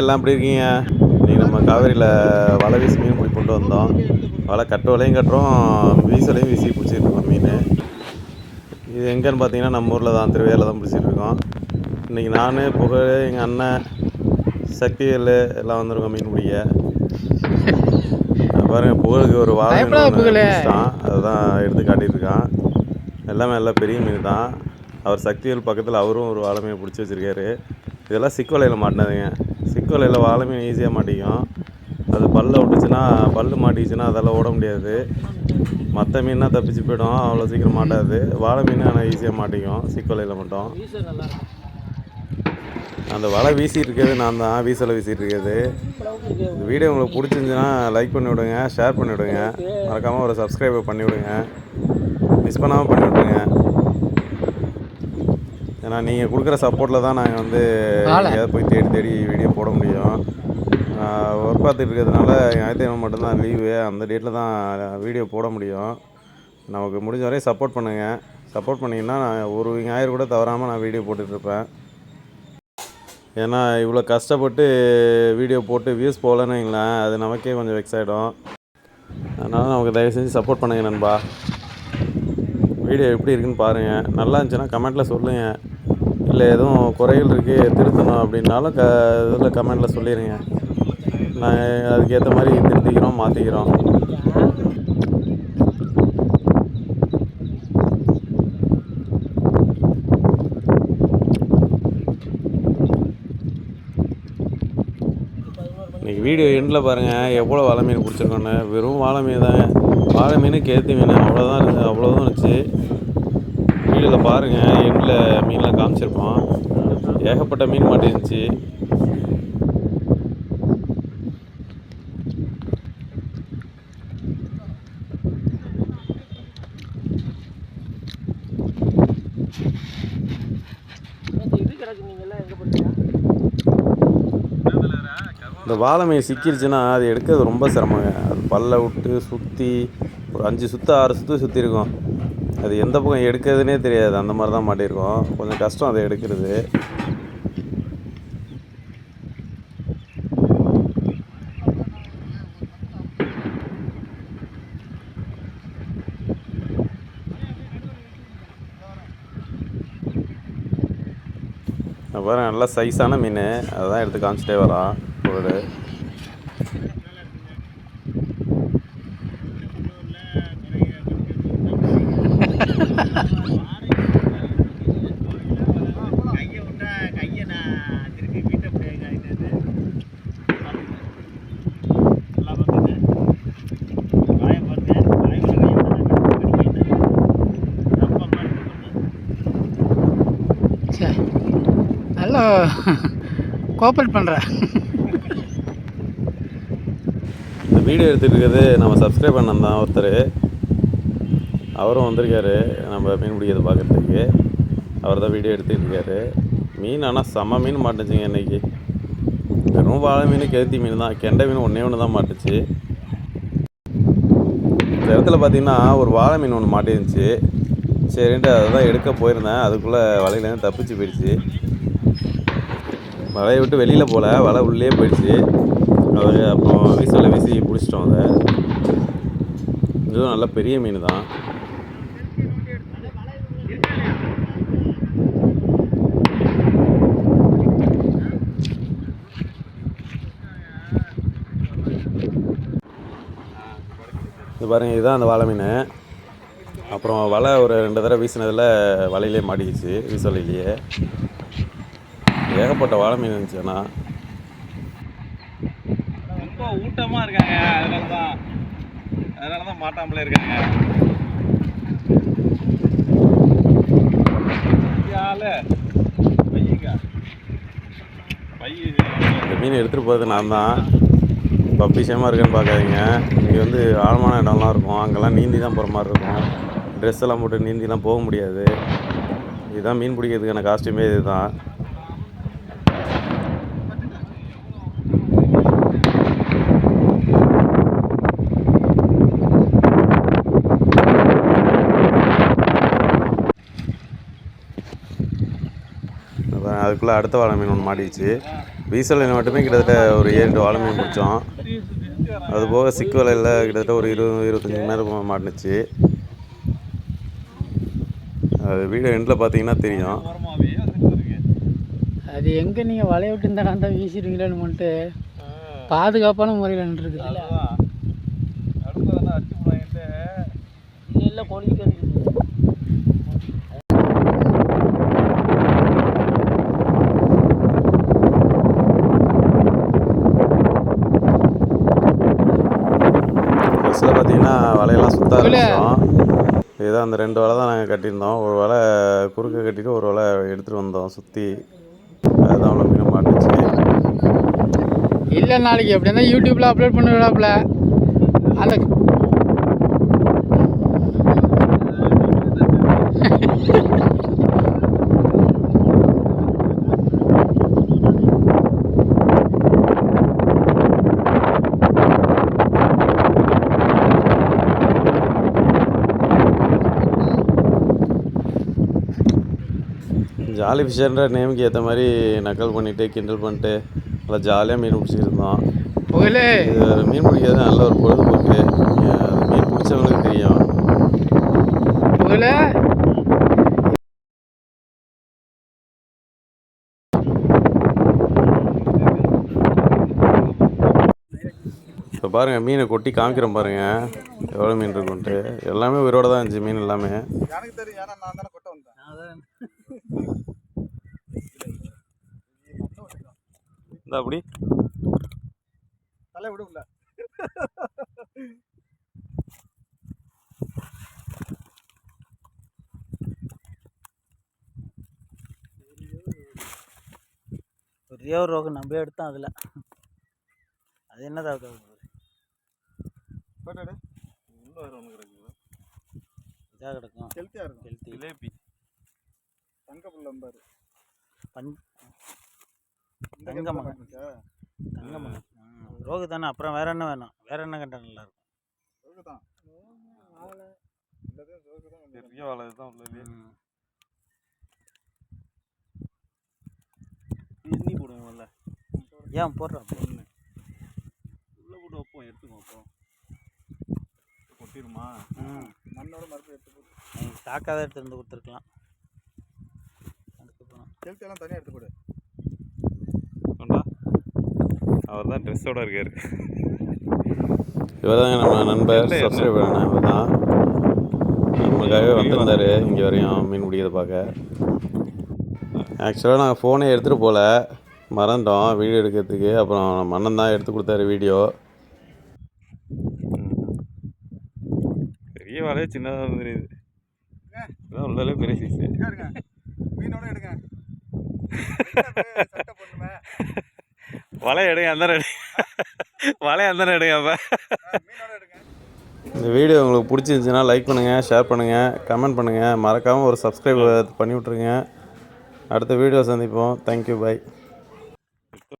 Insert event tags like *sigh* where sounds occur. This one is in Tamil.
எல்லாம் எப்படி இருக்கீங்க? இன்றைக்கி நம்ம காவேரியில் வலை வீசி மீன் பிடி கொண்டு வந்தோம். வலை கட்டு வலையும் கட்டுறோம் வீசலையும் வீசி பிடிச்சிட்டு இருக்கோம் மீன். இது எங்கேன்னு பார்த்தீங்கன்னா நம்ம ஊரில் தான் திருவையால தான் பிடிச்சிட்டு இருக்கோம். இன்றைக்கி நான் புகழ் எங்கள் அண்ணன் சக்திவேல் எல்லாம் வந்திருக்கோம் மீன் பிடிக்க. பாருங்க புகழுக்கு ஒரு வாழை. பிடிச்சிட்டான். அதுதான் எடுத்து காட்டிட்டு இருக்கான். எல்லாமே எல்லாம் பெரிய மீன் தான். அவர் சக்திவேல் பக்கத்தில் அவரும் ஒரு வாழை மீன் பிடிச்சி வச்சிருக்காரு. இதெல்லாம் சிக்கு வலையில் மாட்டினதுங்க. சிக்கோலையில் வாழை மீன் ஈஸியாக மாட்டிக்கும். அது பல்ல விட்டுச்சுன்னா பல்லு மாட்டிச்சுன்னா அதெல்லாம் ஓட முடியாது. மற்ற மீன்னா தப்பிச்சு போயிடும். அவ்வளோ சீக்கிரம் மாட்டாது. வாழை மீன் ஆனால் ஈஸியாக மாட்டிக்கும். சிக்கு வலையில் மட்டும். அந்த வலை வீசிட்டு இருக்கிறது நான் தான். வீசலை வீசிட்டு இருக்கிறது. இந்த வீடியோ உங்களுக்கு பிடிச்சிருந்துச்சுன்னா லைக் பண்ணி விடுங்க ஷேர் பண்ணி விடுங்க. மறக்காமல் ஒரு சப்ஸ்கிரைபர் பண்ணி விடுங்க. மிஸ் பண்ணாமல் பண்ணி விடுங்க ஏன்னா நீங்கள் கொடுக்குற சப்போர்ட்டில் தான் நாங்கள் வந்து. எங்கேயாவது போய் தேடி தேடி வீடியோ போட முடியும். ஒர்க் பார்த்துட்டு இருக்கிறதுனால ஞாயிற்றுக்கிழமை மட்டும்தான் லீவு அந்த டேட்டில் தான் வீடியோ போட முடியும். நமக்கு முடிஞ்ச வரையும் சப்போர்ட் பண்ணுங்கள் சப்போர்ட் பண்ணிங்கன்னா நான் ஒரு ஞாயிறு கூட தவறாமல் நான் வீடியோ போட்டுட்ருப்பேன் ஏன்னா இவ்வளோ கஷ்டப்பட்டு வீடியோ போட்டு வியூஸ் போகலன்னு வைங்களேன் அது நமக்கே கொஞ்சம் வெக்ஸ் ஆகிடும் அதனால் நமக்கு தயவு செஞ்சு சப்போர்ட் பண்ணுங்க நண்பா. வீடியோ எப்படி இருக்குன்னு பாருங்கள் நல்லா இருந்துச்சுன்னா கமெண்ட்டில் சொல்லுங்கள் இல்லை எதுவும் குறைகள் இருக்குது திருத்தணும் அப்படின்னாலும் க இதில் கமெண்ட்டில் சொல்லிடுங்க நாங்கள் அதுக்கேற்ற மாதிரி திருத்திக்கிறோம் மாற்றிக்கிறோம் இன்றைக்கி வீடியோ எண்டில் பாருங்கள் எவ்வளோ வாழை மீன் பிடிச்சிருக்கோன்னு. வெறும் வாழை மீன் தாங்க வாழை மீன் கேத்தி மீன் அவ்வளோதான் இருந்துச்சு அவ்வளோதான் இருந்துச்சு. வீடியோவில் பாருங்கள் எண்டில் மீன்லாம் காமிச்சிருப்போம் ஏகப்பட்ட மீன் மாட்டிருந்துச்சு இந்த வாழமையை சிக்கிருச்சுன்னா அது எடுக்கிறது ரொம்ப சிரமங்க. அது பல்ல விட்டு சுற்றி ஒரு அஞ்சு சுற்று ஆறு சுற்று சுற்றி இருக்கும் அது எந்த பக்கம் எடுக்கிறதுனே தெரியாது. அந்த மாதிரி தான் மாட்டியிருக்கோம். கொஞ்சம் கஷ்டம் அதை எடுக்கிறது. அப்புறம் நல்லா சைஸான மீன். அதான் எடுத்து காமிச்சிட்டே வரான். ஒரு ஹலோ நல்லா கோஆப்ரேட் பண்ணுற இந்த வீடியோ எடுத்துகிட்டு இருக்கிறது நம்ம சப்ஸ்கிரைப் பண்ண தான் ஒருத்தர். அவரும் வந்திருக்காரு நம்ம மீன் பிடிக்கிறது பார்க்குறதுக்கு. அவர் தான் வீடியோ எடுத்துகிட்டு இருக்காரு மீன் ஆனால் செம்ம மீன் மாட்டுச்சுங்க இன்னைக்கு. வெறும் வாழை மீன் கெழுத்தி மீன் தான். கெண்டை மீன் ஒன்றே ஒன்று தான் மாட்டுச்சு. இந்த இடத்துல பார்த்தீங்கன்னா ஒரு வாழை மீன் ஒன்று மாட்டிருந்துச்சு. சரின்ட்டு அதை தான் எடுக்க போயிருந்தேன். அதுக்குள்ளே வலையிலேருந்து தப்பிச்சு போயிடுச்சு. வலையை விட்டு வெளியில் போகல வலை உள்ளே போயிடுச்சு. அது அப்புறம் வீசலை வீசி பிடிச்சிட்டோம் அதை. இதுவும் நல்ல பெரிய மீன் தான். இது பாருங்கள் இதுதான் அந்த வாழை மீன். அப்புறம் வலை ஒரு ரெண்டு தடவை வீசினதில் வலையிலே மாட்டிக்கிச்சு வீசலையிலேயே. ஏகப்பட்ட வாழை மீன் இருந்துச்சு ஆனால் ரொம்ப ஊட்டமா இருக்காங்க. அதனால தான் அதனால தான் மாட்டாமலே இருக்காங்க இந்த மீன் எடுத்துகிட்டு போகிறது நான் தான். பப்பி சேமாக இருக்குன்னு பார்க்காதீங்க. இங்கே வந்து ஆழமான இடம்லாம் இருக்கும். அங்கெல்லாம் நீந்தி தான் போகிற மாதிரி இருக்கும். ட்ரெஸ் எல்லாம் போட்டு நீந்திலாம் போக முடியாது. இதுதான் மீன் பிடிக்கிறதுக்கான காஸ்டியூமே இதுதான். அதுக்குள்ளே அடுத்த வாழை மீன் ஒன்று மாட்டிடுச்சு வீசலில் மட்டுமே கிட்டத்தட்ட ஒரு ஏழு எட்டு வாழை மீன் பிடிச்சோம். அது போக சிக்கு வலையில் கிட்டத்தட்ட ஒரு இருபது இருபத்தஞ்சி மணி நேரம் மாட்டுனுச்சு. அது வீடியோ எண்டில் பார்த்தீங்கன்னா தெரியும். அது எங்கே நீங்கள் வலைய விட்டு இந்த தான் வீசிடுவீங்களோன்னு மட்டும் பாதுகாப்பான முறையில் நின்றுருக்குது. இல்லை இல்லை கோழிக்கிட்டே இருக்குது. பஸ்ஸில் பார்த்தீங்கன்னா வலையெல்லாம் சுத்த ஆரம்பிச்சோம் இதுதான் அந்த ரெண்டு வலை தான் நாங்கள் கட்டியிருந்தோம். ஒரு வலை குறுக்க கட்டிட்டு ஒரு வலை எடுத்துகிட்டு வந்தோம். சுற்றி அதுதான் அவ்வளோ மீன் மாட்டுச்சு. இல்லை நாளைக்கு எப்படி இருந்தால் யூடியூப்பில் அப்லோட் பண்ணி விடாப்புல அந்த ஜாலி ஃபிஷர்ன்ற நேமுக்கு ஏற்ற மாதிரி நக்கல் பண்ணிவிட்டு கிண்டல் பண்ணிட்டு நல்லா ஜாலியாக மீன் பிடிச்சிருந்தோம் இது மீன் பிடிக்கிறது நல்ல ஒரு பொழுதுபோக்கு. மீன் பிடிச்சவங்களுக்கு தெரியும். இப்போ பாருங்கள் மீனை கொட்டி காமிக்கிறோம் பாருங்கள் எவ்வளோ மீன் இருக்குன்ட்டு. எல்லாமே உயிரோட தான் இருந்துச்சு மீன் எல்லாமே எனக்கு தெரியும் ஏன்னா நான் தானே கொட்ட வந்தேன் இந்த அப்படி தலை விடும்ல ஒரே ஒரு ரோகம் நம்ம எடுத்தோம் அதில். அது என்னதான் போட்டு உள்ள வேற ஒன்று இதாக கிடக்கும். ஹெல்த்தியாக இருக்கும். ஹெல்த்தி ஜிலேபி. தங்க புள்ள பாரு தங்க கண்டை மகன். தங்கமணி ரோகு தானே அப்புறம் வேற என்ன வேணும்? வேற என்ன கண்டா நல்லா இருக்கும்? சோகு தான் பெரிய வலை தான் உள்ளது ம். எண்ணி போடுவோம்ல. ஏன் போடுறோம் ஒன்று உள்ள போட்டு வைப்போம் எடுத்துக்கோ அப்போ கொட்டிடுமா ம். மண்ணோட மறுபடியும் எடுத்து போட்டு. தான் எடுத்து வந்து கொடுத்துருக்கலாம். அதுக்கப்புறம். ஹெல்த் எல்லாம் தனியாக எடுத்து போடு கொண்டா அவர் தான் ட்ரெஸ்ஸோட இருக்கார். இவர் தாங்க நம்ம நண்பர் சப்ஸ்கிரைபர் இவர் தான் நம்மளுக்காகவே வந்திருந்தார் இங்கே வரையும் மீன் பிடிக்கிறத பார்க்க. ஆக்சுவலாக நாங்கள் ஃபோனே எடுத்துகிட்டு போகல மறந்துட்டோம் வீடியோ எடுக்கிறதுக்கு. அப்புறம் நம்ம அண்ணன் தான் எடுத்து கொடுத்தாரு வீடியோ. பெரிய வலையே சின்னதாக தெரியுது. இதான் உள்ளே பெரிய சைஸ் மீனோட எடுங்க. *laughs* வலை எடுங்க அந்த ரெடி. வலை அந்த எடுங்க எடுங்க இந்த வீடியோ உங்களுக்கு பிடிச்சிருந்துச்சுன்னா லைக் பண்ணுங்கள் ஷேர் பண்ணுங்கள் கமெண்ட் பண்ணுங்கள் மறக்காமல் ஒரு சப்ஸ்கிரைப் பண்ணி விட்ருங்க அடுத்த வீடியோ சந்திப்போம். Thank you bye